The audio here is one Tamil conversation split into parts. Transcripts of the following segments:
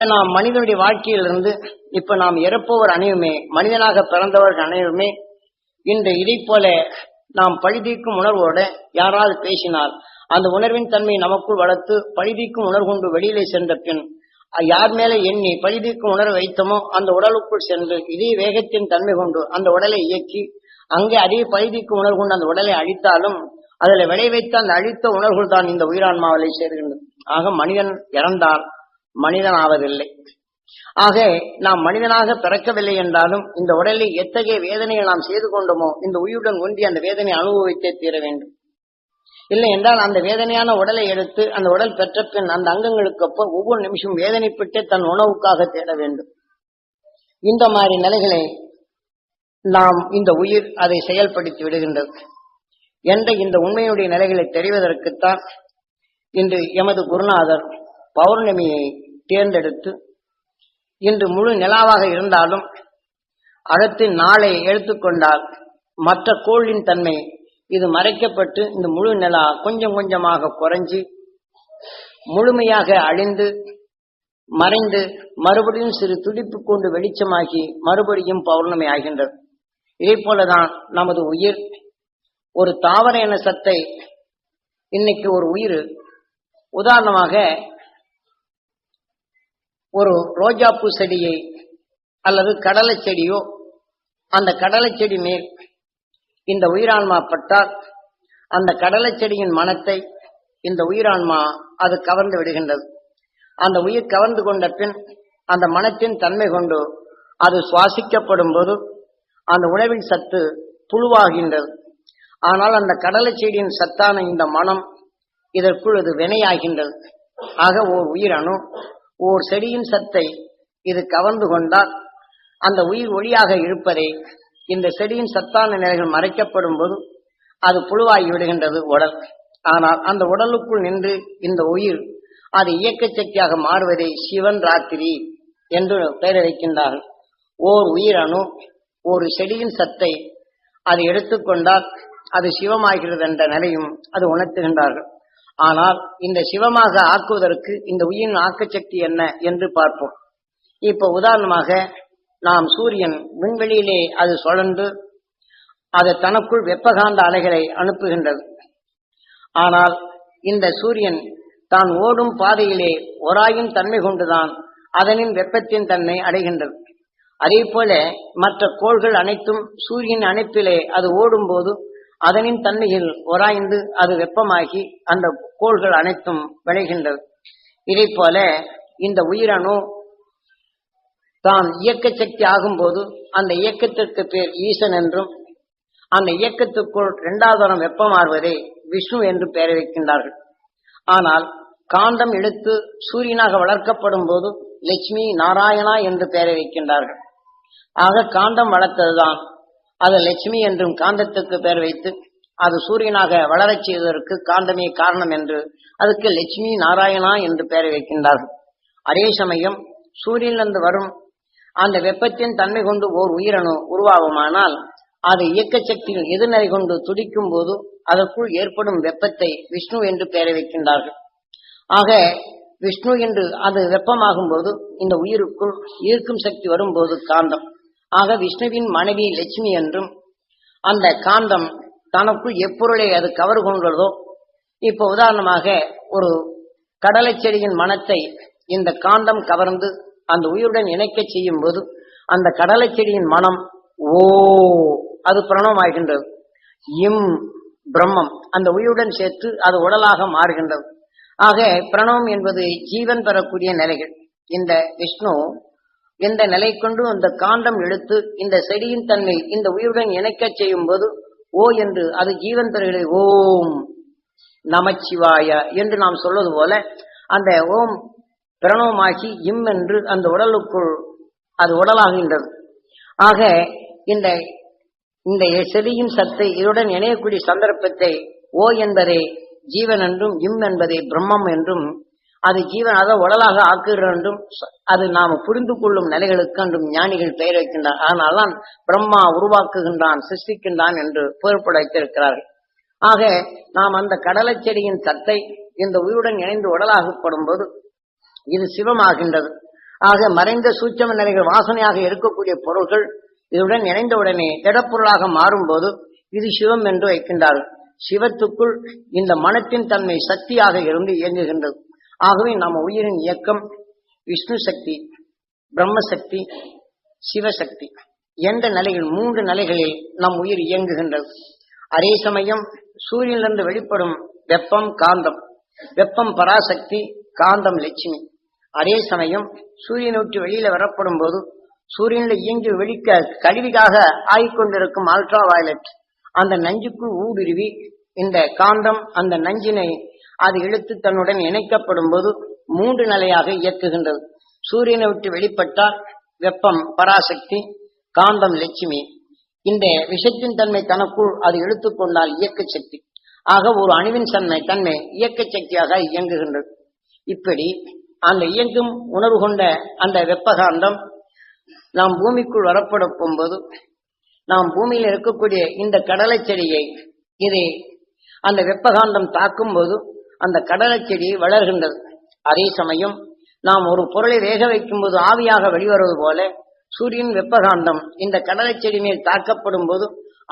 நாம் மனிதனுடைய வாழ்க்கையிலிருந்து இப்ப நாம் இறப்பவர் அனைவருமே மனிதனாக பிறந்தவர்கள் அனைவருமே இன்று இதை போல நாம் பழிதீக்கும் உணர்வோட யாராவது பேசினால் அந்த உணர்வின் தன்மையை நமக்குள் வளர்த்து பழிதீக்கும் உணர்வு கொண்டு வெளியிலே சென்ற பின் யார் மேல எண்ணி பழிதீக்கும் உணர்வு வைத்தமோ அந்த உடலுக்குள் சென்று இதே வேகத்தின் தன்மை கொண்டு அந்த உடலை இயக்கி அங்கே அதே பழிதீக்கும் உணர்வு கொண்டு அந்த உடலை அழித்தாலும் அதுல விளைவைத்த அந்த அழித்த உணர்வுகள் தான் இந்த உயிரான்மாவிலே சேர்கின்றது ஆக மனிதன் இறந்தால் மனிதன் ஆவதில்லை ஆக நாம் மனிதனாக பிறக்கவில்லை என்றாலும் இந்த உடலில் எத்தகைய வேதனையை நாம் செய்து கொண்டோமோ இந்த உயிருடன் ஒன்றி அந்த வேதனை அனுபவித்தே தீர வேண்டும். இல்லை என்றால் அந்த வேதனையான உடலை எடுத்து அந்த உடல் பெற்ற பின் அந்த அங்கங்களுக்கு அப்போ ஒவ்வொரு நிமிஷம் வேதனைப்பட்டு தன் உணவுக்காக தேட வேண்டும். இந்த மாதிரி நிலைகளை நாம் இந்த உயிர் அதை செயல்படுத்தி விடுகின்றது. என்ற இந்த உண்மையுடைய நிலைகளை தெரிவதற்குத்தான் இன்று எமது குருநாதர் பௌர்ணமியை தேர்ந்தெடுத்து இன்று முழு நிலாவாக இருந்தாலும் அடுத்து நாளை எடுத்துக்கொண்டால் மற்ற கோளின் தன்மை இது மறைக்கப்பட்டு இந்த முழு நிலா கொஞ்சம் கொஞ்சமாக குறைஞ்சி முழுமையாக அழிந்து மறைந்து மறுபடியும் சிறு துடிப்பு கொண்டு வெளிச்சமாகி மறுபடியும் பௌர்ணமி ஆகின்றது. இதே போலதான் நமது உயிர் ஒரு தாவர என சத்தை. இன்னைக்கு ஒரு உயிர் உதாரணமாக ஒரு ரோஜாப்பூ செடியை அல்லது கடலை செடியோ அந்த கடலை செடி மேல் இந்த உயிரான்மா பட்டால் அந்த கடலை செடியின் மனத்தை இந்த உயிரான்மா அது கவர்ந்து விடுகின்றது. அந்த உயிர் கவர்ந்து கொண்ட பின் அந்த மனத்தின் தன்மை கொண்டு அது சுவாசிக்கப்படும் போது அந்த உணவின் சத்து புழுவாகின்றது ஆனால் அந்த கடலை செடியின் சத்தான இந்த மனம் இதற்குள் இது வினையாகின்றது. ஆக ஓர் உயிரணு ஓர் செடியின் சத்தை இது கவர்ந்து கொண்டால் அந்த உயிர் ஒளியாக இருப்பதை இந்த செடியின் சத்தான நிலைகள் மறைக்கப்படும் போது அது புழுவாகி விடுகின்றது உடல். ஆனால் அந்த உடலுக்குள் நின்று இந்த உயிர் அது இயக்க சக்தியாக மாறுவதை சிவன் ராத்திரி என்று பெயர் வைக்கின்றார்கள். ஓர் உயிரணு ஒரு செடியின் சத்தை அது எடுத்துக்கொண்டால் அது சிவமாகிறது என்ற நிலையும் அது உணர்த்துகின்றார்கள். ஆனால் இந்த சிவமாக ஆக்குவதற்கு இந்த உயிரின் ஆக்கச்சக்தி என்ன என்று பார்ப்போம். இப்போ உதாரணமாக நாம் சூரியன் விண்வெளியிலே அது சுழன்று அது தனக்குள் வெப்பகாந்த அலைகளை அனுப்புகின்றது. ஆனால் இந்த சூரியன் தான் ஓடும் பாதையிலே ஒராயும் தன்மை கொண்டுதான் அதனின் வெப்பத்தின் தன்மை அடைகின்றது. அதே போல மற்ற கோள்கள் அனைத்தும் சூரியன் அணைப்பிலே அது ஓடும்போது அதனின் தன்மையில் ஒராய்ந்து அது வெப்பமாகி அந்த கோள்கள் அனைத்தும் விளைகின்றது. இதை போல இந்த உயிரணு தான் இயக்க சக்தி ஆகும்போது அந்த இயக்கத்திற்கு பேர் ஈசன் என்றும் அந்த இயக்கத்துக்குள் இரண்டாவது தரம் வெப்பமாறுவதை விஷ்ணு என்று பெயர் வைக்கின்றார்கள். ஆனால் காந்தம் எடுத்து சூரியனாக வளர்க்கப்படும் போது லட்சுமி நாராயணா என்று பெயரை வைக்கின்றார்கள். ஆக காந்தம் வளர்த்ததுதான் அது லட்சுமி என்றும் காந்தத்துக்கு பெயர் வைத்து அது சூரியனாக வளரச் செய்வதற்கு காந்தமே காரணம் என்று அதுக்கு லட்சுமி நாராயணா என்று பெயர் வைக்கின்றார்கள். அதே சமயம் சூரியனிலிருந்து வரும் அந்த வெப்பத்தின் தன்மை கொண்டு ஓர் உயிரணு உருவாகுமானால் அது இயக்க சக்தியில் எதிர்நிலை கொண்டு துடிக்கும் போது அதற்குள் ஏற்படும் வெப்பத்தை விஷ்ணு என்று பெயர் வைக்கின்றார்கள். ஆக விஷ்ணு என்று அது வெப்பமாகும் போது இந்த உயிருக்குள் ஈர்க்கும் சக்தி வரும்போது காந்தம். ஆக விஷ்ணுவின் மனைவி லட்சுமி என்றும் அந்த காந்தம் தனக்குள் எப்பொருளை அது கவர் கொள்கிறதோ இப்ப உதாரணமாக ஒரு கடலை செடியின் மனத்தை இந்த காந்தம் கவர்ந்து அந்த உயிருடன் இணைக்க செய்யும் போது அந்த கடலை செடியின் மனம் ஓ அது பிரணவம் ஆகின்றது இம் பிரம்மம் அந்த உயிருடன் சேர்த்து அது உடலாக மாறுகின்றது. ஆக பிரணவம் என்பது ஜீவன் பெறக்கூடிய நிலைகள். இந்த விஷ்ணு எந்த நிலை கொண்டு அந்த காண்டம் எடுத்து இந்த செடியின் தன்மை இந்த உயிருடன் இணைக்க செய்யும் போது ஓ என்று அது ஜீவன் பெறுகிறது. ஓம் நமச்சிவாய என்று நாம் சொல்வது போல அந்த ஓம் பிரணவமாகி இம் என்று அந்த உடலுக்குள் அது உடலாகின்றது. ஆக இந்த இந்த செடியின் சத்தை இதுடன் இணையக்கூடிய சந்தர்ப்பத்தை ஓ என்பதை ஜீவன் என்றும் இம் என்பதை பிரம்மம் என்றும் அது ஜீவன் அதை உடலாக ஆக்குகிற என்றும் அது நாம் புரிந்து கொள்ளும் நிலைகளுக்கு என்றும் ஞானிகள் பெயர் வைக்கின்றார். அதனால்தான் பிரம்மா உருவாக்குகின்றான் சிருஷ்டிக்கின்றான் என்று பொறுப்பட வைத்திருக்கிறார்கள். ஆக நாம் அந்த கடலை செடியின் சத்தை இந்த உயிருடன் இணைந்து உடலாகப்படும் போது இது சிவமாகின்றது. ஆக மறைந்த சூட்சம நிலைகள் வாசனையாக இருக்கக்கூடிய பொருள்கள் இதுடன் இணைந்தவுடனே திடப்பொருளாக மாறும்போது இது சிவம் என்று வைக்கின்றார்கள். சிவத்துக்குள் இந்த மனத்தின் தன்மை சக்தியாக இருந்து இயங்குகின்றது. ஆகவே நம்ம உயிரின் இயக்கம் விஷ்ணு சக்தி பிரம்மசக்தி சிவசக்தி எந்த நிலையில் மூன்று நிலைகளில் நம் உயிர் இயங்குகின்றது. அதே சமயம் சூரியனிலிருந்து வெளிப்படும் வெப்பம் காந்தம். வெப்பம் பராசக்தி காந்தம் லட்சுமி. அதே சமயம் சூரியனை விட்டு வெளியில வரப்படும் போது சூரியனில் இயங்கி வெளிக்க கழிவுக்காக ஆகிக்கொண்டிருக்கும் அல்ட்ரா வயலட் அந்த நஞ்சுக்குள் ஊடுருவி இந்த காந்தம் அந்த நஞ்சினை அது இழுத்து தன்னுடன் இணைக்கப்படும் போது மூன்று நிலையாக இயக்குகின்றது. சூரியனை விட்டு வெளிப்பட்டால் வெப்பம் பராசக்தி காந்தம் லட்சுமி. இந்த விஷத்தின் தன்மை தனக்குள் அது இழுத்துக்கொண்டால் இயக்க சக்தி. ஆக ஒரு அணுவின் தன்மை தன்மை இயக்க சக்தியாக இயங்குகின்றது. இப்படி அந்த இயங்கும் உணர்வு கொண்ட அந்த வெப்பகாந்தம் நாம் பூமிக்குள் வரப்பட போகும்போது நாம் பூமியில் இருக்கக்கூடிய இந்த கடலை செடியை இதை அந்த வெப்பகாந்தம் தாக்கும் போது அந்த கடலை செடி வளர்கின்றது. அதே சமயம் நாம் ஒரு பொருளை வேக வைக்கும் போது ஆவியாக வெளிவருவது போல சூரியன் வெப்பகாந்தம் இந்த கடலை செடி மேல் தாக்கப்படும் போது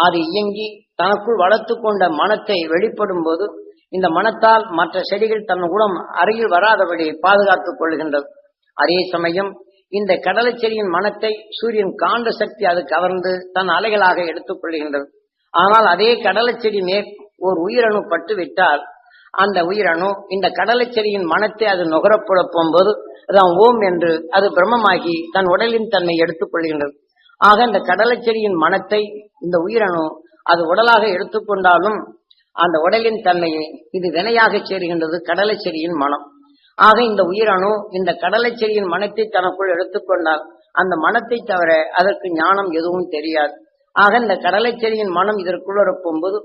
அது இயங்கி தனக்குள் வளர்த்து கொண்ட மனத்தை வெளிப்படும் போது இந்த மனத்தால் மற்ற செடிகள் தன் உடம் அருகில் வராதபடி பாதுகாத்துக் கொள்கின்றது. அதே சமயம் இந்த கடலை செடியின் மனத்தை சூரியன் காண்ட சக்தி அது கவர்ந்து தன் அலைகளாக எடுத்துக் கொள்கின்றது. ஆனால் அதே கடலை செடி மேல் ஒரு உயிரணு பட்டு விட்டால் அந்த உயிரணு இந்த கடலை செடியின் மனத்தை அது நுகரப்பட போகும்போது அதான் ஓம் என்று அது பிரம்மமாகி தன் உடலின் தன்மை எடுத்துக் கொள்கின்றது. ஆக இந்த கடலை செடியின் மனத்தை இந்த உயிரணு அது உடலாக எடுத்துக்கொண்டாலும் அந்த உடலின் தன்மையை இது வினையாக சேர்கின்றது கடலை செடியின் மனம். ஆக இந்த உயிரணு இந்த கடலை செடியின் மனத்தை தனக்குள் எடுத்துக்கொண்டால் அந்த மனத்தை தவிர அதற்கு ஞானம் எதுவும் தெரியாது. ஆக இந்த கடலை செடியின் மனம் இதற்குள் போகும்போது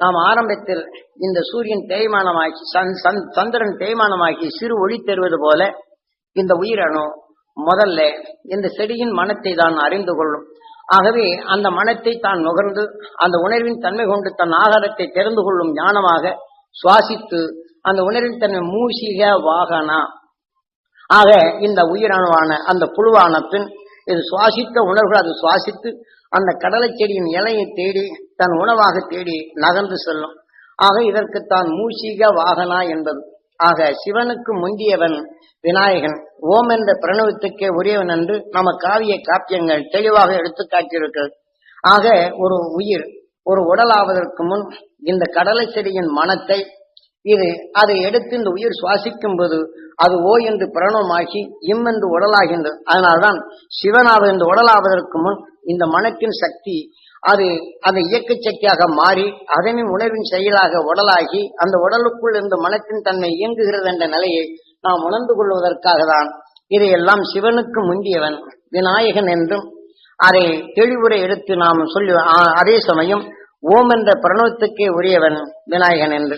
நாம் ஆரம்பத்தில் இந்த சூரியன் தேய்மானமாக்கி சந்- சந்- சந்திரன் தேய்மானமாக்கி சிறு ஒளி தருவது போல இந்த உயிரணு முதல்ல இந்த செடியின் மனத்தை தான் அறிந்து கொள்ளும். ஆகவே அந்த மனத்தை தான் நுகர்ந்து அந்த உணர்வின் தன்மை கொண்டு தன் ஆகாரத்தை தெரிந்து கொள்ளும் ஞானமாக சுவாசித்து அந்த உணர்வின் தன்மை மூசிக வாகனா. ஆக இந்த உயிரணுவான அந்த புழுவான பின் இது சுவாசித்த உணர்வுகள் அது சுவாசித்து அந்த கடலை செடியின் இலையை தேடி தன் உணவாக தேடி நகர்ந்து செல்லும். ஆக இதற்கு தான் மூஷிக வாகனா என்பது. ஆக சிவனுக்கு முந்தியவன் விநாயகன். ஓம் என்ற பிரணவத்துக்கே உரியவன் என்று நம்ம காவிய காப்பியங்கள் தெளிவாக எடுத்து காட்டியிருக்கிறது. ஆக ஒரு உயிர் ஒரு உடலாவதற்கு முன் இந்த கடலை செடியின் மனத்தை இது அதை எடுத்து இந்த உயிர் சுவாசிக்கும் போது அது ஓ என்று பிரணவமாகி இம் என்று உடலாகின்றது. அதனால்தான் சிவனாவது இந்த உடலாவதற்கு முன் இந்த மனத்தின் சக்தி அது அந்த இயக்க சக்தியாக மாறி அதனின் உணர்வின் செயலாக உடலாகி அந்த உடலுக்குள் இருந்த மனத்தின் தன்மை இயங்குகிறது என்ற நிலையை நாம் உணர்ந்து கொள்வதற்காக தான் இதையெல்லாம் சிவனுக்கு முந்தியவன் விநாயகன் என்றும் அதை தெளிவுரை எடுத்து நாம் சொல்லி அதே சமயம் ஓம் என்ற பிரணவத்துக்கே உரியவன் விநாயகன் என்று.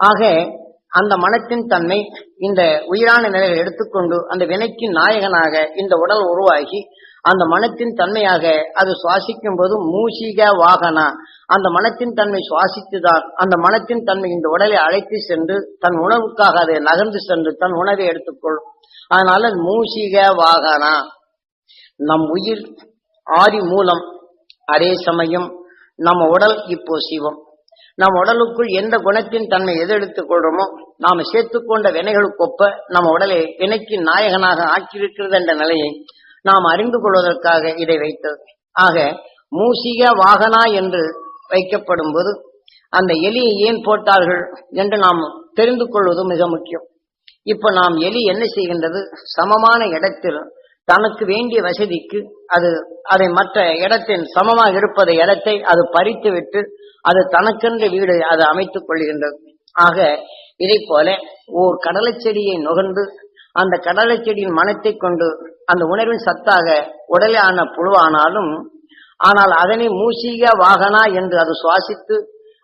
ஆக அந்த மனத்தின் தன்மை இந்த உயிரான நிலையை எடுத்துக்கொண்டு அந்த வினைக்கு நாயகனாக இந்த உடல் உருவாகி அந்த மனத்தின் தன்மையாக அது சுவாசிக்கும் போது மூஷிக வாகனா. அந்த மனத்தின் தன்மை சுவாசித்துதான் அந்த மனத்தின் தன்மை இந்த உடலை அழைத்து சென்று தன் உணவுக்காக அதை நகர்ந்து சென்று தன் உணவை எடுத்துக்கொள்ளும் அதனால மூஷிக வாகனா. நம் உயிர் ஆதி மூலம் அதே சமயம் நம்ம உடல் இப்போ சிவம். நம் உடலுக்குள் எந்த குணத்தின் தன்மை எது எடுத்துக் கொள்றோமோ நாம சேர்த்துக்கொண்ட வினைகளுக்கு ஒப்ப நம்ம உடலை வினைக்கு நாயகனாக ஆக்கியிருக்கிறது என்ற நிலையை நாம் அறிந்து கொள்வதற்காக இதை வைத்தது. ஆக மூசிக வாகனா என்று வைக்கப்படும் போது அந்த எலியை ஏன் போட்டார்கள் என்று நாம் தெரிந்து கொள்வது மிக முக்கியம். இப்ப நாம் எலி என்ன செய்கின்றது? சமமான இடத்தில் தனக்கு வேண்டிய வசதிக்கு அது அதை மற்ற இடத்தின் சமமாக இருப்பதை இடத்தை அது பறித்து விட்டு அது தனக்கென்ற வீடு அது அமைத்துக் கொள்கின்றது. ஆக இதை போல ஓர் கடலை செடியை நுகர்ந்து அந்த கடலை செடியின் மனத்தை கொண்டு அந்த உணர்வின் சத்தாக உடலே ஆன புழுவானாலும் ஆனால் அதனை மூசிக வாகனா என்று அது சுவாசித்து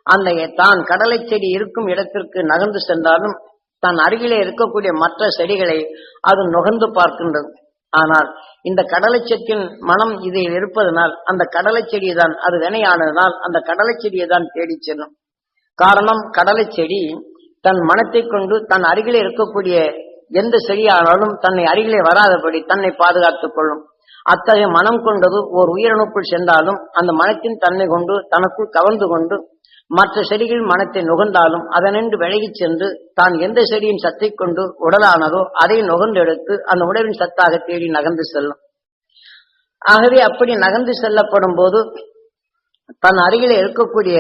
அந்த தான் கடலை செடி இருக்கும் இடத்திற்கு நகர்ந்து சென்றாலும் தன் அருகிலே இருக்கக்கூடிய மற்ற செடிகளை அது நுகர்ந்து பார்க்கின்றது. ஆனால் இந்த கடலை செத்தின் மனம் இதில் இருப்பதனால் அந்த கடலை செடி தான் அது வினையானதனால் அந்த கடலை செடியை தான் தேடிச் செல்லும். காரணம் கடலை செடி தன் மனத்தை கொண்டு தன் அருகிலே இருக்கக்கூடிய எந்த செடியானாலும் தன்னை அருகிலே வராதபடி தன்னை பாதுகாத்துக் கொள்ளும். அத்தகைய மனம் கொண்டது ஓர் உயிரணுக்குள் சென்றாலும் அந்த மனத்தின் தன்மை கொண்டு தனக்குள் கவர்ந்து கொண்டு மற்ற செடிகள் மனத்தை நுகர்ந்தாலும் அதனின்று விலகிச் சென்று தான் எந்த செடியின் சத்தை கொண்டு உடலானதோ அதை நுகர்ந்தெடுத்து அந்த உடலின் சத்தாக தேடி நகர்ந்து செல்லும். ஆகவே அப்படி நகர்ந்து செல்லப்படும் போது தன் அருகிலே இருக்கக்கூடிய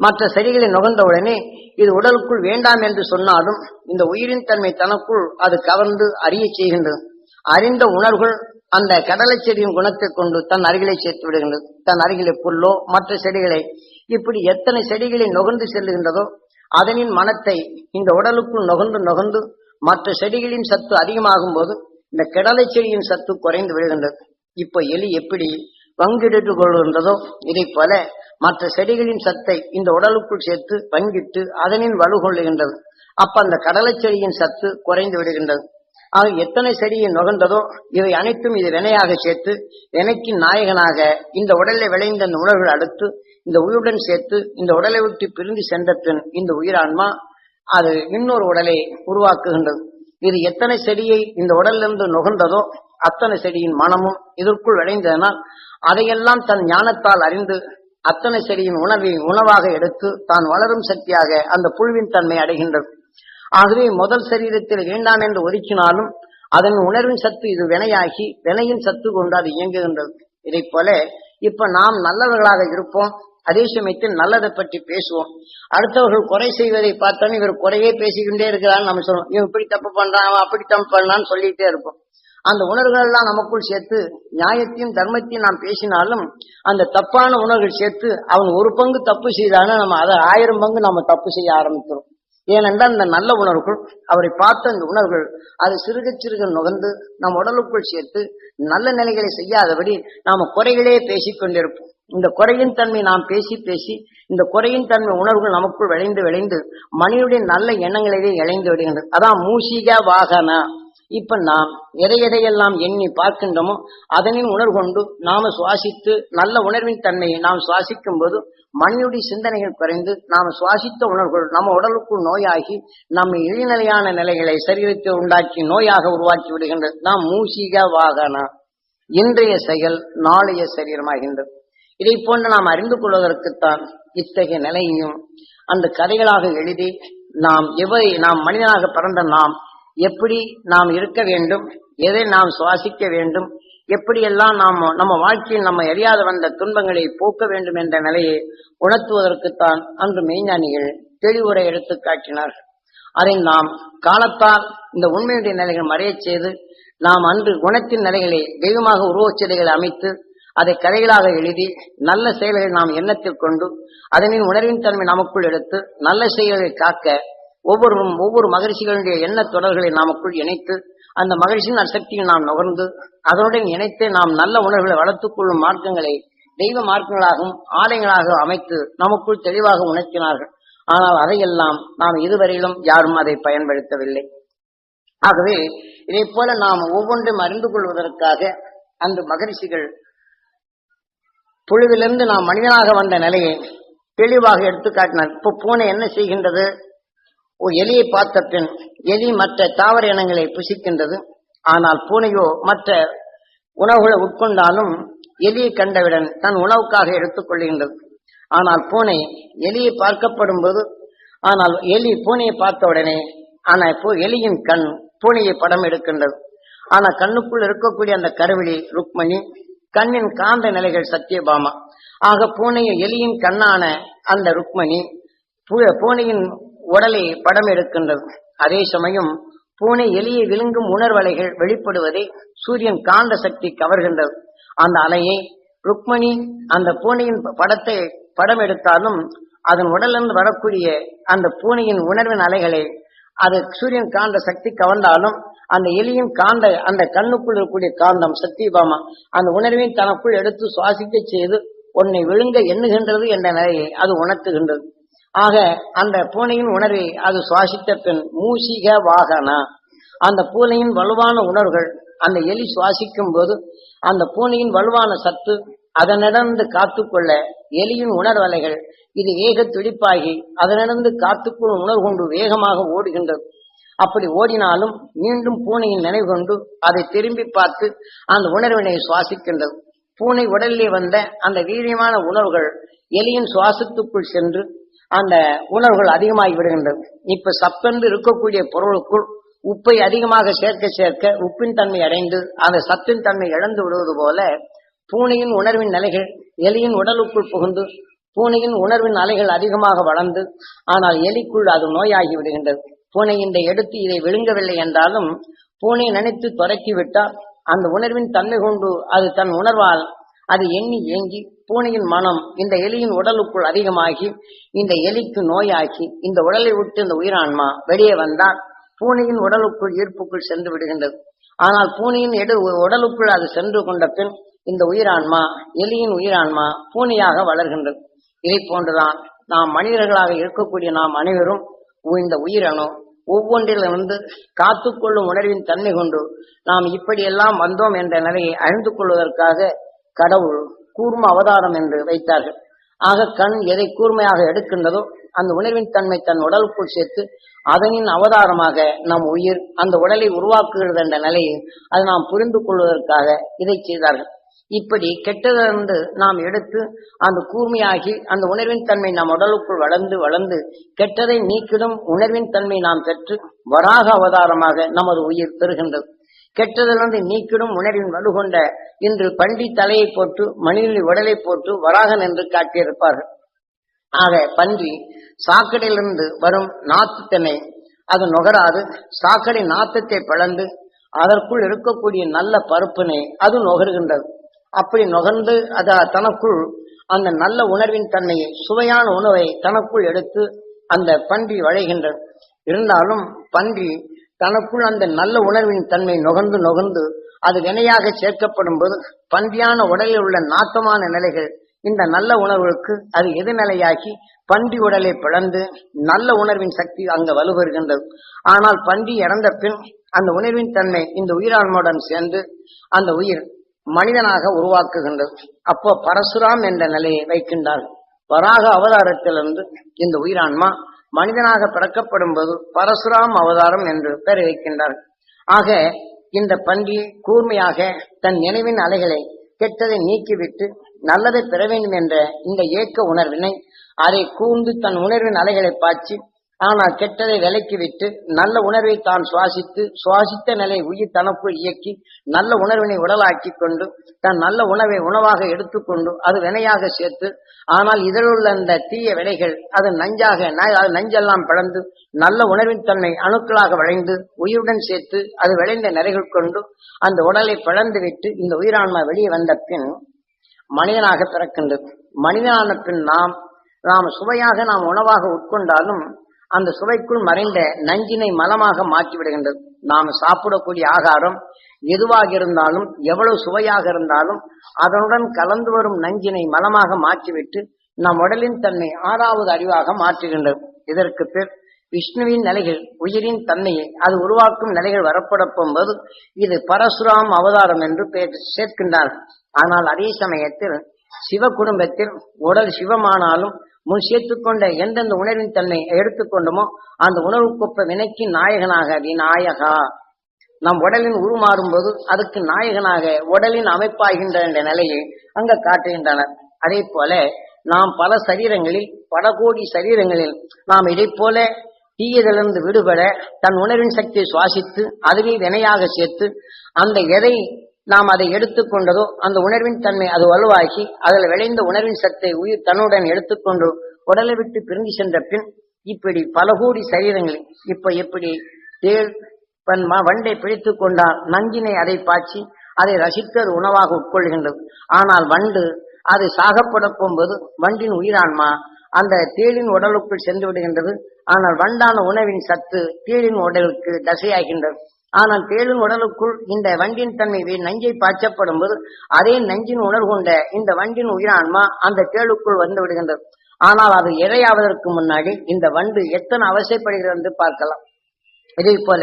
மற்ற செடிகளை நுகர்ந்தவுடனே இது உடலுக்குள் வேண்டாம் என்று சொன்னாலும் இந்த உயிரின் தன்மை தனக்குள் அது கவர்ந்து அறிய செய்கின்றது. அறிந்த உணர்வுகள் அந்த கடலை செடியின் குணத்தை கொண்டு தன் அருகிலே சேர்த்து விடுகின்றது. தன் அருகிலே புல்லோ மற்ற செடிகளை இப்படி எத்தனை செடிகளை நுகர்ந்து செல்லுகின்றதோ அதனின் மனத்தை இந்த உடலுக்குள் நுகர்ந்து நுகர்ந்து மற்ற செடிகளின் சத்து அதிகமாகும் போது இந்த கடலை செடியின் சத்து குறைந்து விடுகின்றது. இப்ப எலி எப்படி பங்கிட்டு கொள்கின்றதோ இதை போல மற்ற செடிகளின் சத்தை இந்த உடலுக்குள் சேர்த்து பங்கிட்டு அதனின் வலு கொள்ளுகின்றது. அப்ப அந்த கடலை செடியின் சத்து குறைந்து விடுகின்றது. ஆக எத்தனை செடியை நுகர்ந்ததோ இவை அனைத்தும் இது வினையாக சேர்த்து வினைக்கின் நாயகனாக இந்த உடலில் விளைந்த இந்த உணர்வுகள் அடுத்து இந்த உயிருடன் சேர்த்து இந்த உடலை விட்டு பிரிந்து சென்ற பின் இந்த உயிரான்மா அது இன்னொரு உடலை உருவாக்குகின்றது. இது எத்தனை செடியை இந்த உடலிலிருந்து நுகர்ந்ததோ அத்தனை செடியின் மனமும் இதற்குள் விளைந்ததனால் அதையெல்லாம் தன் ஞானத்தால் அறிந்து அத்தனை செடியின் உணவை உணவாக எடுத்து தான் வளரும் சக்தியாக அந்த புழுவின் தன்மை அடைகின்றது. ஆகவே முதல் சரீரத்தில் வேண்டாம் என்று ஒதுக்கினாலும் அதன் உணர்வின் சத்து இது வினையாகி வினையின் சத்து கொண்டு அது இயங்குகின்றது. இதை போல இப்ப நாம் நல்லவர்களாக இருப்போம் அதே சமயத்தில் நல்லதை பற்றி பேசுவோம். அடுத்தவர்கள் குறை செய்வதை பார்த்தோன்னு இவர் குறையே பேசிக்கொண்டே இருக்கிறான்னு நம்ம சொல்லுவோம் இவன் இப்படி தப்பு பண்றான் அவன் அப்படி தப்பு பண்ணான்னு சொல்லிட்டே இருப்போம். அந்த உணர்வுகள் எல்லாம் நமக்குள் சேர்த்து நியாயத்தையும் தர்மத்தையும் நாம் பேசினாலும் அந்த தப்பான உணர்வுகள் சேர்த்து அவன் ஒரு பங்கு தப்பு செய்தானா நம்ம அதை ஆயிரம் பங்கு நம்ம தப்பு செய்ய ஆரம்பிக்கிறோம். ஏனென்றால் இந்த நல்ல உணர்வுகள் அவரை பார்த்த அந்த உணர்வுகள் அது சிறுக சிறுக நுகர்ந்து நம் உடலுக்குள் சேர்த்து நல்ல நிலைகளை செய்யாதபடி நாம குறைகளே பேசி கொண்டிருப்போம். இந்த குறையின் தன்மை நாம் பேசி பேசி இந்த குறையின் தன்மை உணர்வுகள் நமக்குள் விளைந்து விளைந்து மனிதனுடைய நல்ல எண்ணங்களிலே இழைந்து விடுகின்றது. அதான் மூசிக வாகன. இப்ப நாம் எதை எதையெல்லாம் எண்ணி பார்க்கின்றோமோ அதனின் உணர்கொண்டு நாம சுவாசித்து நல்ல உணர்வின் தன்மையை நாம் சுவாசிக்கும் போது மண்ணுடைய சிந்தனைகள் குறைந்து நாம் சுவாசித்த உணர்வுகள் நம்ம உடலுக்குள் நோயாகி நம்ம இழிநிலையான நிலைகளை சரீரத்தை உண்டாக்கி நோயாக உருவாக்கி விடுகின்றது நாம் மூசிக வாகன இன்றைய செயல் நாளைய சரீரமாகின்றது. இதை போன்று நாம் அறிந்து கொள்வதற்குத்தான் இத்தகைய நிலையையும் அந்த கதைகளாக எழுதி நாம் எவை நாம் மனிதனாக பிறந்த நாம் எப்படி நாம் இருக்க வேண்டும் எதை நாம் சுவாசிக்க வேண்டும் எப்படியெல்லாம் நாம் நம்ம வாழ்க்கையில் நம்ம எரியாத வந்த துன்பங்களை போக்க வேண்டும் என்ற நிலையை உணர்த்துவதற்குத்தான் அன்று மெய்ஞானிகள் தெளிவுரை எடுத்து காட்டினார்கள். அதை நாம் காலத்தால் இந்த உண்மையுடைய நிலைகள் மறையச் செய்து நாம் அன்று குணத்தின் நிலைகளை தெய்வமாக உருவச்சிலைகளை அமைத்து அதை கதைகளாக எழுதி நல்ல செயல்களை நாம் எண்ணத்தில் கொண்டு அதனின் உணர்வின் தன்மை நமக்குள் எடுத்து நல்ல செயல்களை காக்க ஒவ்வொருவரும் ஒவ்வொரு மகிழ்ச்சிகளுடைய எண்ண தொடர்களை நமக்குள் இணைத்து அந்த மகிழ்ச்சியின் அசக்தியை நாம் நுகர்ந்து அதனுடன் இணைத்து நாம் நல்ல உணர்வுகளை வளர்த்துக் கொள்ளும் மார்க்கங்களை தெய்வ மார்க்கங்களாகவும் ஆலயங்களாக அமைத்து நமக்குள் தெளிவாக உணர்த்தினார்கள். ஆனால் அதையெல்லாம் நாம் இதுவரையிலும் யாரும் அதை பயன்படுத்தவில்லை. ஆகவே இதை போல நாம் ஒவ்வொன்றும் அறிந்து கொள்வதற்காக அந்த மகரிஷிகள் புழுவிலிருந்து நாம் மனிதனாக வந்த நிலையை தெளிவாக எடுத்துக்காட்டினார். இப்போ பூனை என்ன செய்கின்றது? ஒரு எலியை பார்த்த பின் எலி மற்ற தாவர இனங்களை புசிக்கின்றது. ஆனால் பூனையோ மற்ற உணவுகளை உட்கொண்டாலும் எலியை கண்டவுடன் தன் உணவுக்காக எடுத்துக்கொள்கின்றது ஆனால் பூனை எலியை பார்க்கப்படும் போது ஆனால் எலி பூனையை பார்த்த உடனே ஆனால் இப்போ எலியின் கண் பூனையை படம் எடுக்கின்றது. ஆனா கண்ணுக்குள் இருக்கக்கூடிய அந்த கருவிழி ருக்மணி கண்ணின் காந்த நிலைகள் சத்தியபாமா ஆக பூனைய எலியின் கண்ணான அந்த ருக்மணி பூனையின் உடலை படம் எடுக்கின்றது. அதே சமயம் பூனை எலியை விழுங்கும் உணர்வலைகள் வெளிப்படுவதை சூரியன் காந்த சக்தி கவர்கின்றது. அந்த அலையை ருக்மணி அந்த பூனையின் படத்தை படம் எடுத்தாலும் அதன் உடலிருந்து வரக்கூடிய அந்த பூனையின் உணர்வின் அலைகளை அது சூரியன் காந்த சக்தி கவர்ந்தாலும் அந்த எலியின் காந்த அந்த கண்ணுக்குள் இருக்கக்கூடிய காந்தம் சத்தியபாமா அந்த உணர்வின் தனக்குள் எடுத்து சுவாசிக்க செய்து உன்னை விழுங்க எண்ணுகின்றது என்ற நிலையை அது உணர்த்துகின்றது. ஆக அந்த பூனையின் உணர்வை அது சுவாசித்த பின் மூசிக வாகனா அந்த பூனையின் வலுவான உணர்வுகள் அந்த எலி சுவாசிக்கும் போது அந்த பூனையின் வலுவான சத்து அதனிடந்து காத்துக்கொள்ள எலியின் உணர்வலைகள் இது ஏக துடிப்பாகி அதனிடந்து காத்துக்கொள்ளும் உணர்வு கொண்டு வேகமாக ஓடுகின்றது. அப்படி ஓடினாலும் மீண்டும் பூனையின் நினைவு கொண்டு அதை திரும்பி பார்த்து அந்த உணர்வினை சுவாசிக்கின்றது. பூனை உடலிலே வந்த அந்த வீரியமான உணர்வுகள் எலியின் சுவாசத்துக்குள் சென்று அந்த உணர்வுகள் அதிகமாகி விடுகின்றது. இப்ப சத்தென்று இருக்கக்கூடிய பொருளுக்குள் உப்பை அதிகமாக சேர்க்க சேர்க்க உப்பின் தன்மை அடைந்து அந்த சத்தின் தன்மை இழந்து விடுவது போல பூனையின் உணர்வின் நிலைகள் எலியின் உடலுக்குள் புகுந்து பூனையின் உணர்வின் அலைகள் அதிகமாக வளர்ந்து ஆனால் எலிக்குள் அது நோயாகி விடுகின்றது. பூனை இந்த எடுத்து இதை விழுங்கவில்லை என்றாலும் பூனை நினைத்து துரக்கி விட்டால் அந்த உணர்வின் தன்மை கொண்டு அது தன் உணர்வால் அது எண்ணி ஏங்கி பூனையின் மனம் இந்த எலியின் உடலுக்குள் அதிகமாகி இந்த எலிக்கு நோயாக்கி இந்த உடலை விட்டு இந்த உயிரான்மா வெளியே வந்தால் பூனையின் உடலுக்குள் ஈர்ப்புக்குள் சென்று விடுகின்றது. ஆனால் பூனையின் எடு உடலுக்குள் அது சென்று கொண்ட பின் இந்த உயிரான்மா எலியின் உயிரான்மா பூனையாக வளர்கின்றது. இதை போன்றுதான் நாம் மனிதர்களாக இருக்கக்கூடிய நாம் அனைவரும் இந்த உயிரணு ஒவ்வொன்றிலிருந்து காத்துக்கொள்ளும் உணர்வின் தன்மை கொண்டு நாம் இப்படியெல்லாம் வந்தோம் என்ற நிலையை அறிந்து கொள்வதற்காக கடவுள் கூர்ம அவதாரம் என்று வைத்தார்கள். ஆக கண் எதை கூர்மையாக எடுக்கின்றதோ அந்த உணர்வின் தன்மை தன் உடலுக்குள் சேர்த்து அதனின் அவதாரமாக நம் உயிர் அந்த உடலை உருவாக்குகிறது என்ற நிலையை அதை நாம் புரிந்து கொள்வதற்காக இதை செய்தார்கள். இப்படி கெட்டதிலிருந்து நாம் எடுத்து அந்த கூர்மையாகி அந்த உணர்வின் தன்மை நம் உடலுக்குள் வளர்ந்து வளர்ந்து கெட்டதை நீக்கிடும் உணர்வின் தன்மை நாம் பெற்று வராக அவதாரமாக நமது உயிர் பெறுகின்றது. கெட்டதிலிருந்து நீக்கிடும் உணர்வின் வலுகொண்ட இன்று பண்டி தலையை போட்டு மணியில் உடலை போட்டு வராகன் என்று காட்டியிருப்பார்கள். ஆக பன்றி சாக்கடையிலிருந்து வரும் நாத்துத்தனை அது நுகராது. சாக்கடை நாத்தத்தை பிளந்து அதற்குள் இருக்கக்கூடிய நல்ல பருப்பினை அது நுகர்கின்றது. அப்படி நுகர்ந்து அது தனக்குள் அந்த நல்ல உணர்வின் தன்மையை சுவையான உணவை தனக்குள் எடுத்து அந்த பன்றி வளைகின்றது. இருந்தாலும் பன்றி தனக்குள் அந்த நல்ல உணர்வின் தன்மை நுகர்ந்து நுகர்ந்து அது வினையாக சேர்க்கப்படும் போது பன்றியான உடலில் உள்ள நாட்டமான நிலைகள் இந்த நல்ல உணர்வுக்கு அது எதிர்நிலையாகி பன்றி உடலை பிளந்து நல்ல உணர்வின் சக்தி அங்கு வலுவருகின்றது ஆனால் பன்றி இறந்த பின் அந்த உணர்வின் தன்மை இந்த உயிரான்மையுடன் சேர்ந்து அந்த உயிர் மனிதனாக உருவாக்குகின்றது. அப்போ பரசுராம் என்ற நிலையை வைக்கின்றார்கள் வராக அவதாரத்திலிருந்து இந்த உயிரான்மா மனிதனாக பிறக்கப்படும் போது பரசுராம் அவதாரம் என்று பெயர் வைக்கின்றார்கள் ஆக இந்த பன்றி கூர்மையாக தன் நினைவின் அலைகளை கெட்டதை நீக்கிவிட்டு நல்லதை பெற வேண்டும் என்ற இந்த ஏக்க உணர்வினை அதை கூர்ந்து தன் உணர்வின் அலைகளை பாய்ச்சி ஆனால் கெட்டதை விலக்கி விட்டு நல்ல உணர்வை தான் சுவாசித்து சுவாசித்த நிலை உயிர் தனக்குள் இயக்கி நல்ல உணர்வினை உடலாக்கி கொண்டு தன் நல்ல உணவை உணவாக எடுத்துக்கொண்டு அது வினையாக சேர்த்து ஆனால் இதில் உள்ள அந்த தீய வினைகள் அது நஞ்சாக அது நஞ்செல்லாம் பிளந்து நல்ல உணர்வின் தன்மை அணுக்களாக விளைந்து உயிருடன் சேர்த்து அது விளைந்த நிறைகள் கொண்டு அந்த உடலை பிளந்து விட்டு இந்த உயிரான்மா வெளியே வந்த பின் மனிதனாக பிறக்கின்றது மனிதனான பின் நாம் நாம் சுவையாக நாம் உணவாக உட்கொண்டாலும் அந்த சுவைக்குள் மறைந்த நஞ்சினை மலமாக மாற்றிவிடுகின்றது. நாம் சாப்பிடக்கூடிய ஆகாரம் எதுவாக இருந்தாலும் எவ்வளவு சுவையாக இருந்தாலும் அதனுடன் கலந்து வரும் நஞ்சினை மலமாக மாற்றிவிட்டு நம் உடலின் தன்மை ஆறாவது அறிவாக மாற்றுகின்றது. இதற்கு பேர் விஷ்ணுவின் நிலைகள் உயிரின் தன்மையை அது உருவாக்கும் நிலைகள் வரப்பட இது பரசுராம் அவதாரம் என்று பெயர் சேர்க்கின்றார் ஆனால் அதே சமயத்தில் சிவ குடும்பத்தில் உடல் சிவமானாலும் முன் சேர்த்துக்கொண்ட எந்தெந்த உணர்வின் தன்மை எடுத்துக்கொண்டோமோ அந்த உணர்வுக்கொப்ப வினைக்கு நாயகனாக விநாயகா நம் உடலின் உருமாறும் போது அதுக்கு நாயகனாக உடலின் அமைப்பாகின்ற என்ற நிலையை அங்க காட்டுகின்றனர் அதே போல நாம் பல சரீரங்களில் பல கோடி சரீரங்களில் நாம் இதை போல தீயதிலிருந்து விடுபட தன் உணர்வின் சக்தியை சுவாசித்து அதுவே வினையாக சேர்த்து அந்த எதை நாம் அதை எடுத்துக்கொண்டதோ அந்த உணர்வின் தன்மை அது வலுவாகி அதில் விளைந்த உணர்வின் சத்தை உயிர் தன்னுடன் எடுத்துக்கொண்டு உடலை விட்டு பிரிந்து சென்ற பின் இப்படி பல கோடி சரீரங்களில் இப்ப எப்படி தேள் பன் வண்டை பிடித்துக் கொண்டால் நஞ்சினை அதை பாய்ச்சி அதை ரசித்து அது உணவாக உட்கொள்கின்றது. ஆனால் வண்டு அது சாகப்பட போகும்போது வண்டின் உயிரான்மா அந்த தேளின் உடலுக்குள் சென்று விடுகின்றது. ஆனால் வண்டான உணவின் சத்து தேளின் உடலுக்கு தசையாகின்றது. ஆனால் தேளின் உடலுக்குள் இந்த வண்டின் தன்மை நஞ்சை பாய்ச்சப்படும் போது அதே நஞ்சின் உணர்வு கொண்ட இந்த வண்டின் உயிரான்மா அந்த தேளுக்குள் வந்து விடுகின்றது. ஆனால் அது இரையாவதற்கு முன்னாடி இந்த வண்டு எத்தனை அவசியப்படுகிறது என்று பார்க்கலாம். இதே போல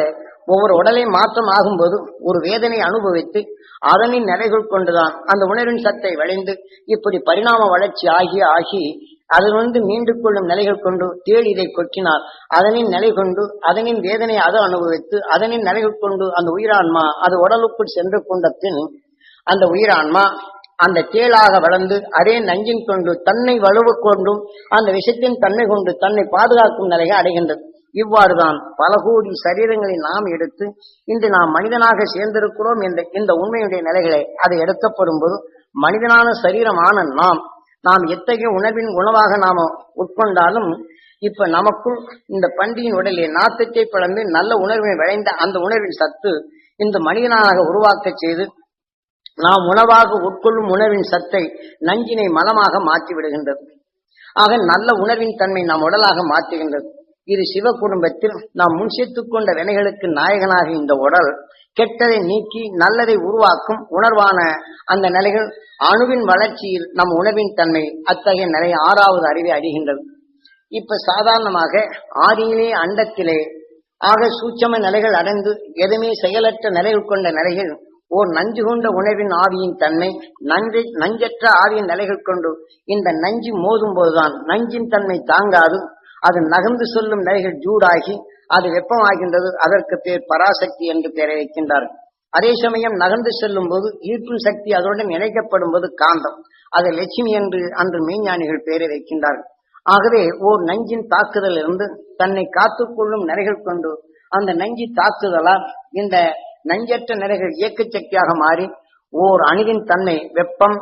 ஒவ்வொரு உடலை மாற்றம் ஆகும்போது ஒரு வேதனை அனுபவித்து அதனின் நிறைகள் கொண்டுதான் அந்த உணர்வின் சத்தை விளைந்து இப்படி பரிணாம வளர்ச்சி ஆகி ஆகி அதிலிருந்து மீண்டு கொள்ளும் நிலைகள் கொண்டு தேடி இதை கொற்றினார் அதனின் நிலை கொண்டு அதனின் வேதனை அது அனுபவித்து அதனின் நிலைகள் கொண்டு அந்த உயிரான்மா அது உடலுக்குள் சென்று கொண்ட பின் அந்த உயிரான்மா அந்த தேளாக வளர்ந்து அதே நஞ்சின் கொண்டு தன்னை வலுவு கொண்டும் அந்த விஷத்தின் தன்மை கொண்டு தன்னை பாதுகாக்கும் நிலையை அடைகின்றது. இவ்வாறுதான் பல கோடி சரீரங்களை நாம் எடுத்து இன்று நாம் மனிதனாக சேர்ந்திருக்கிறோம் என்ற இந்த உண்மையுடைய நிலைகளை அதை எடுக்கப்படும் போது மனிதனான சரீரமான நாம் நாம் எத்தகைய உணவின் உணவாக நாம உட்கொண்டாலும் இப்ப நமக்குள் இந்த பண்டியின் உடலில் நாத்தத்தை பிளந்து நல்ல உணர்வினை விளைந்த அந்த உணர்வின் சத்து இந்த மனிதனாக உருவாக்க செய்து நாம் உணவாக உட்கொள்ளும் உணவின் சத்தை நஞ்சினை மலமாக மாற்றி விடுகின்றது ஆக நல்ல உணர்வின் தன்மை நாம் உடலாக மாற்றுகின்றது. இது சிவ குடும்பத்தில் நாம் முன் கொண்ட வினைகளுக்கு நாயகனாக இந்த உடல் கெட்டதை நீக்கி நல்லதை உருவாக்கும் உணர்வான அந்த நிலைகள் அணுவின் வளர்ச்சியில் நம் உணர்வின் தன்மை அத்தகைய நிலை ஆறாவது அறிவை அடைகின்றது இப்ப சாதாரணமாக ஆதியிலே அண்டத்திலே ஆக சூட்சம நிலைகள் அடைந்து எதுவுமே செயலற்ற நிலைகள் கொண்ட நிலைகள் ஓர் நஞ்சு கொண்ட உணவின் ஆவியின் தன்மை நஞ்சை நஞ்சற்ற ஆவியின் நிலைகள் கொண்டு இந்த நஞ்சு மோதும் போதுதான் நஞ்சின் தன்மை தாங்காது அது நகர்ந்து செல்லும் நிலைகள் ஜூடாகி அது வெப்பமாகின்றது அதற்கு பேர் பராசக்தி என்று பெயரை வைக்கின்றார்கள். அதே சமயம் நகர்ந்து செல்லும் போது ஈர்க்கும் சக்தி அதனுடன் இணைக்கப்படும் போது காந்தம். அது லட்சுமி என்று அன்று மெய்ஞானிகள் பெயரை வைக்கின்றார்கள். ஆகவே ஓர் நஞ்சின் தாக்குதல் இருந்து தன்னை காத்துக்கொள்ளும் நிறைகள் கொண்டு அந்த நஞ்சி தாக்குதலால் இந்த நஞ்சற்ற நிறைகள் இயக்க சக்தியாக மாறி ஓர் அணுவின் தன்மை வெப்பம்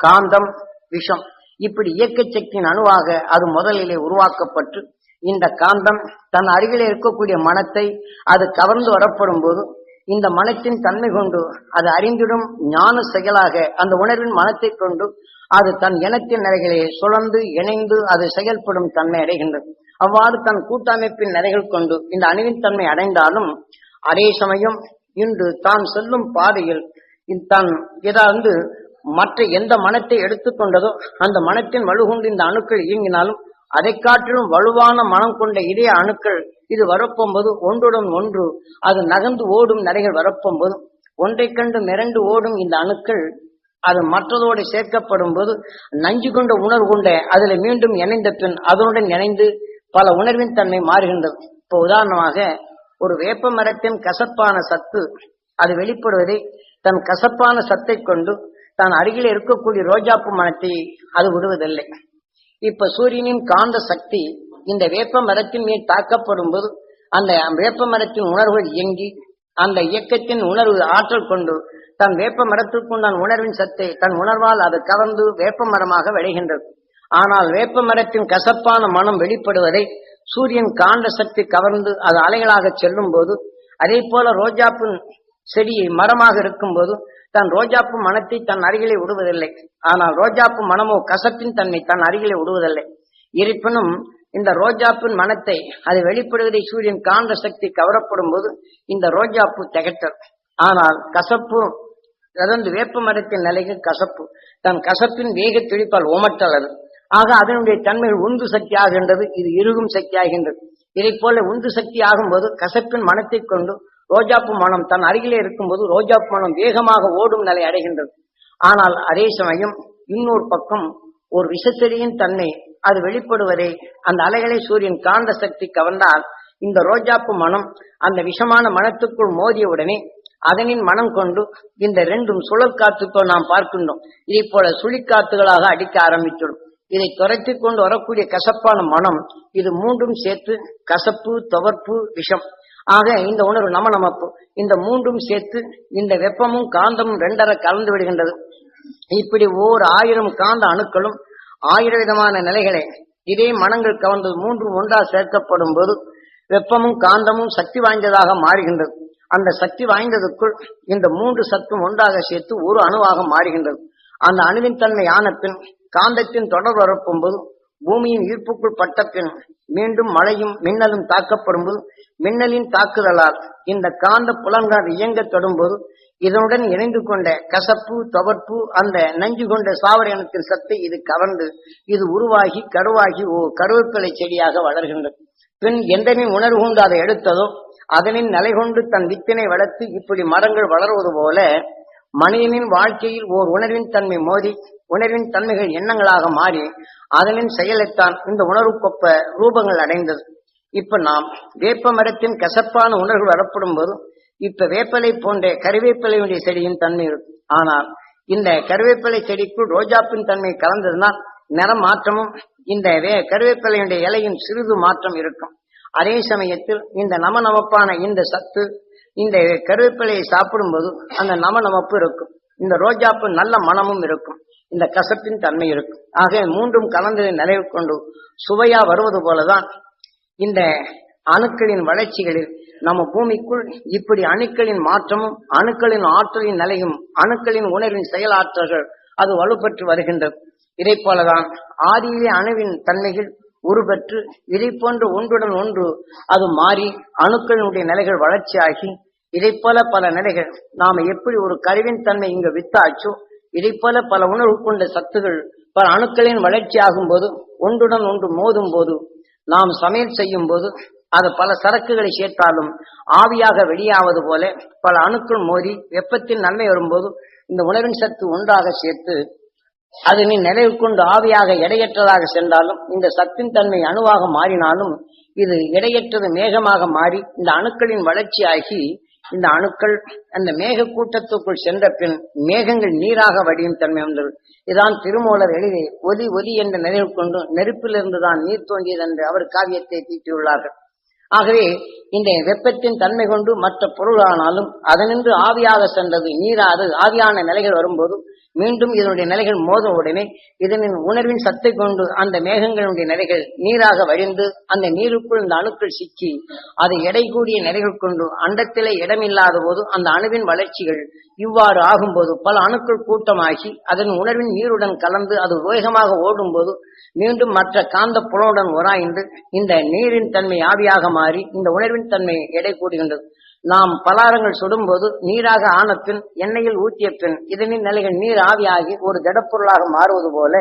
காந்தம் விஷம் இப்படி இயக்க சக்தியின் அணுவாக அது முதலிலே உருவாக்கப்பட்டு இந்த காந்தம் தன் அருகிலே இருக்கக்கூடிய மனத்தை அது கவர்ந்து வரப்படும் போது இந்த மனத்தின் தன்மை கொண்டு அது அறிந்திடும் ஞான செயலாக அந்த உணர்வின் மனத்தை கொண்டு அது தன் இனத்தின் நிலைகளை சுழந்து இணைந்து அது செயல்படும் தன்மை அடைகின்றது. அவ்வாறு தன் கூட்டமைப்பின் நிறைகள் கொண்டு இந்த அணுவின் தன்மை அடைந்தாலும் அதே சமயம் இன்று தான் செல்லும் பாதையில் தான் ஏதாவது மற்ற எந்த மனத்தை எடுத்துக்கொண்டதோ அந்த மனத்தின் வலுகுண்டு இந்த அணுக்கள் இயங்கினாலும் அதை காட்டிலும் வலுவான மனம் கொண்ட இதே அணுக்கள் இது வரப்போம்போது ஒன்றுடன் ஒன்று அது நகர்ந்து ஓடும் நடைகள் வரப்போம்போது ஒன்றை கண்டு மிரண்டு ஓடும் இந்த அணுக்கள் அது மற்றதோடு சேர்க்கப்படும் போது நஞ்சு கொண்ட உணர்வு கொண்ட அதுல மீண்டும் இணைந்த பின் அதனுடன் இணைந்து பல உணர்வின் தன்மை மாறுகின்றது. இப்போ உதாரணமாக ஒரு வேப்ப மரத்தின் கசப்பான சத்து அது வெளிப்படுவதை தன் கசப்பான சத்தை கொண்டு தான் அருகில் இருக்கக்கூடிய ரோஜாப்பு மனத்தை அது விடுவதில்லை. இப்ப சூரியனின் காந்த சக்தி இந்த வேப்ப மரத்தின் மீது தாக்கப்படும் போது அந்த வேப்ப மரத்தின் உணர்வுகள் இயங்கி அந்த இயக்கத்தின் உணர்வு ஆற்றல் கொண்டு தன் வேப்ப மரத்திற்குண்டான உணர்வின் சத்தை தன் உணர்வால் அது கவர்ந்து வேப்ப மரமாக விளைகின்றது. ஆனால் வேப்ப மரத்தின் கசப்பான மனம் வெளிப்படுவதை சூரியன் காந்த சக்தி கவர்ந்து அது அலைகளாக செல்லும் போது அதே போல ரோஜாப்பின் செடியை மரமாக இருக்கும் போது தன் ரோஜாப்பு மனத்தை தன் அருகிலே விடுவதில்லை. ஆனால் ரோஜாப்பு மனமோ கசப்பின் தன்மை தன் அருகிலே விடுவதில்லை. இருப்பினும் இந்த ரோஜாப்பின் மனத்தை அது வெளிப்படுவதை சூரியன் காந்த சக்தி கவரப்படும் போது இந்த ரோஜாப்பு திகட்டல். ஆனால் கசப்பு அதாவது வேப்ப மரத்தின் நிலைக்கு கசப்பு. தன் கசப்பின் வேக துடிப்பால் உமட்டல் அது ஆக அதனுடைய தன்மைகள் உந்து சக்தி ஆகின்றது இது இறுகும் சக்தி ஆகின்றது இதை போல உந்து சக்தி ஆகும்போது கசப்பின் மனத்தை கொண்டு ரோஜாப்பு மனம் தன் அருகிலே இருக்கும்போது ரோஜாப்பு மனம் வேகமாக ஓடும் நிலை அடைகின்றது. ஆனால் அதே சமயம் இன்னொரு பக்கம் ஒரு விஷச்செடியின் தன்மை அது வெளிப்படுவதை அந்த அலைகளை சூரியன் காந்த சக்தி கவர்ந்தால் இந்த ரோஜாப்பு மனம் அந்த விஷமான மனத்துக்குள் மோதிய உடனே அதனின் மனம் கொண்டு இந்த ரெண்டும் சுழல் காத்துக்கோ நாம் பார்க்கின்றோம். இதை போல சுழிக்காத்துகளாக அடிக்க ஆரம்பித்துடும் இதை துரைத்து கொண்டு வரக்கூடிய கசப்பான மனம் இது மூன்றும் சேர்த்து கசப்பு துவர்ப்பு விஷம். ஆக இந்த உணர்வு நம நமப்பு இந்த மூன்றும் சேர்த்து இந்த வெப்பமும் காந்தமும் ரெண்டரை கலந்து விடுகின்றது. இப்படி ஓர் ஆயிரம் காந்த அணுக்களும் ஆயிர விதமான நிலைகளை இதே மனங்கள் கவர்ந்து மூன்றும் ஒன்றா சேர்க்கப்படும் போது வெப்பமும் காந்தமும் சக்தி வாய்ந்ததாக மாறுகின்றது. அந்த சக்தி வாய்ந்ததுக்குள் இந்த மூன்று சத்தும் ஒன்றாக சேர்த்து ஒரு அணுவாக மாறுகின்றது. அந்த அணுவின் தன்மை ஆன பின் காந்தத்தின் தொடர் வரப்பும் போது பூமியின் ஈர்ப்புக்குள் பட்ட பின் மீண்டும் மழையும் மின்னலும் தாக்கப்படும் போது மின்னலின் தாக்குதலால் இந்த காந்த புலன்கள் இயங்கத் தொடும்போது இதனுடன் இணைந்து கொண்ட கசப்பு துவர்ப்பு அந்த நஞ்சு கொண்ட சாவர இனத்தின் சத்தை இது கவர்ந்து இது உருவாகி கருவாகி ஓ கருவேப்பிலை செடியாக வளர்கின்றது. பின் எந்தனின் உணர்வு கொண்டு அதை எடுத்ததோ அதனின் நிலை கொண்டு தன் வித்தினை வளர்த்து இப்படி மரங்கள் வளர்வது போல மனிதனின் வாழ்க்கையில் ஓர் உணர்வின் தன்மை மோதி உணர்வின் தன்மைகள் எண்ணங்களாக மாறி அதனின் செயலைத்தான் இந்த உணர்வுக்கொப்ப ரூபங்கள் அடைந்தது. இப்ப நாம் வேப்ப மரத்தின் கசப்பான உணர்வு வரப்படும் போது இப்ப வேப்பலை போன்ற கருவேப்பிலையுடைய செடியின் தன்மை இருக்கும். ஆனால் இந்த கருவேப்பிலை செடிக்குள் ரோஜாப்பின் தன்மை கலந்ததுனால் நிறம் மாற்றமும் இந்த வே- கருவேப்பிலையுடைய இலையின் சிறிது மாற்றம் இருக்கும். அதே சமயத்தில் இந்த நமநமப்பான இந்த சத்து இந்த கருவேப்பிலையை சாப்பிடும்போது அந்த நமநமப்பு இருக்கும். இந்த ரோஜாப்பு நல்ல மனமும் இருக்கும். இந்த கசப்பின் தன்மை இருக்கும் ஆக மூன்றும் கலந்து நிலவு கொண்டு சுவையா வருவது போலதான் இந்த அணுக்களின் வளர்ச்சிகளில் நம்ம பூமிக்குள் இப்படி அணுக்களின் மாற்றமும் அணுக்களின் ஆற்றலின் நிலையும் அணுக்களின் உணர்வின் செயலாற்றல்கள் அது வலுப்பெற்று வருகின்றது. இதை போலதான் ஆதியிலே அணுவின் தன்மைகள் உருபெற்று இதை போன்ற ஒன்றுடன் ஒன்று அது மாறி அணுக்களினுடைய நிலைகள் வளர்ச்சியாகி இதை போல பல நிலைகள் நாம எப்படி ஒரு கருவின் தன்மை இங்கு வித்தாச்சோ இதை போல பல உணர்வு கொண்ட சத்துகள் பல அணுக்களின் வளர்ச்சி ஆகும் போது ஒன்றுடன் ஒன்று மோதும் போது நாம் சமையல் செய்யும் போது அது பல சரக்குகளை சேர்த்தாலும் ஆவியாக வெளியாவது போல பல அணுக்கள் மோதி வெப்பத்தில் நன்மை வரும்போது இந்த உணவின் சத்து ஒன்றாக சேர்த்து அது நீ கொண்டு ஆவியாக எடையற்றதாக சென்றாலும் இந்த சத்தின் தன்மை அணுவாக மாறினாலும் இது எடையற்றது மேகமாக மாறி இந்த அணுக்களின் வளர்ச்சியாகி இந்த அணுக்கள் அந்த மேக கூட்டத்துக்குள் சென்ற பின் மேகங்கள் நீராக வடியும் தன்மை வந்தது. இதான் திருமூலர் எளிதே ஒலி ஒலி என்ற நினைவு கொண்டு நெருப்பிலிருந்து தான் நீர் தோன்றியது என்று அவர் காவியத்தை தீட்டியுள்ளார்கள். ஆகவே இந்த வெப்பத்தின் தன்மை கொண்டு மற்ற பொருளானாலும் அதனின்று ஆவியாக சென்றது நீராது ஆவியான நிலைகள் வரும்போது மீண்டும் இதனுடைய நிலைகள் மோத உடனே இதனின் உணர்வின் சத்தை கொண்டு அந்த மேகங்களுடைய நிலைகள் நீராக வழிந்து அந்த நீருக்குள் இந்த அணுக்கள் சிக்கி அதை எடை கூடிய நிலைகள் கொண்டு அண்டத்திலே இடமில்லாத போது அந்த அணுவின் வளர்ச்சிகள் இவ்வாறு ஆகும்போது பல அணுக்கள் கூட்டமாகி அதன் உணர்வின் நீருடன் கலந்து அது வேகமாக ஓடும்போது மீண்டும் மற்ற காந்த புலனுடன் உராய்ந்து இந்த நீரின் தன்மை ஆவியாக மாறி இந்த உணர்வின் தன்மை எடை கூடுகின்றது. நாம் பலாரங்கள் சுடும்போது நீராக ஆன பின் எண்ணெயில் ஊற்றிய பின் இதனின் நிலைகள் நீர் ஆவியாகி ஒரு திடப்பொருளாக மாறுவது போல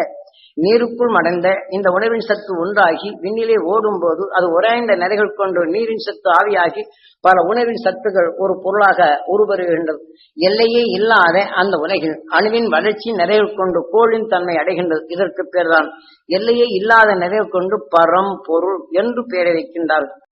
நீருக்குள் மடைந்த இந்த உணவின் சத்து ஒன்றாகி விண்ணிலே ஓடும் போது அது உறைந்த நிலைகள் கொண்டு நீரின் சத்து ஆவியாகி பல உணவின் சத்துகள் ஒரு பொருளாக உருவருகின்றது. எல்லையே இல்லாத அந்த உலகில் அணுவின் வளர்ச்சி நிறைவு கொண்டு கோளின் தன்மை அடைகின்றது. இதற்கு பேர்தான் எல்லையே இல்லாத நிறைவு கொண்டு பரம் பொருள் என்று பெயரை வைக்கின்றார்கள்.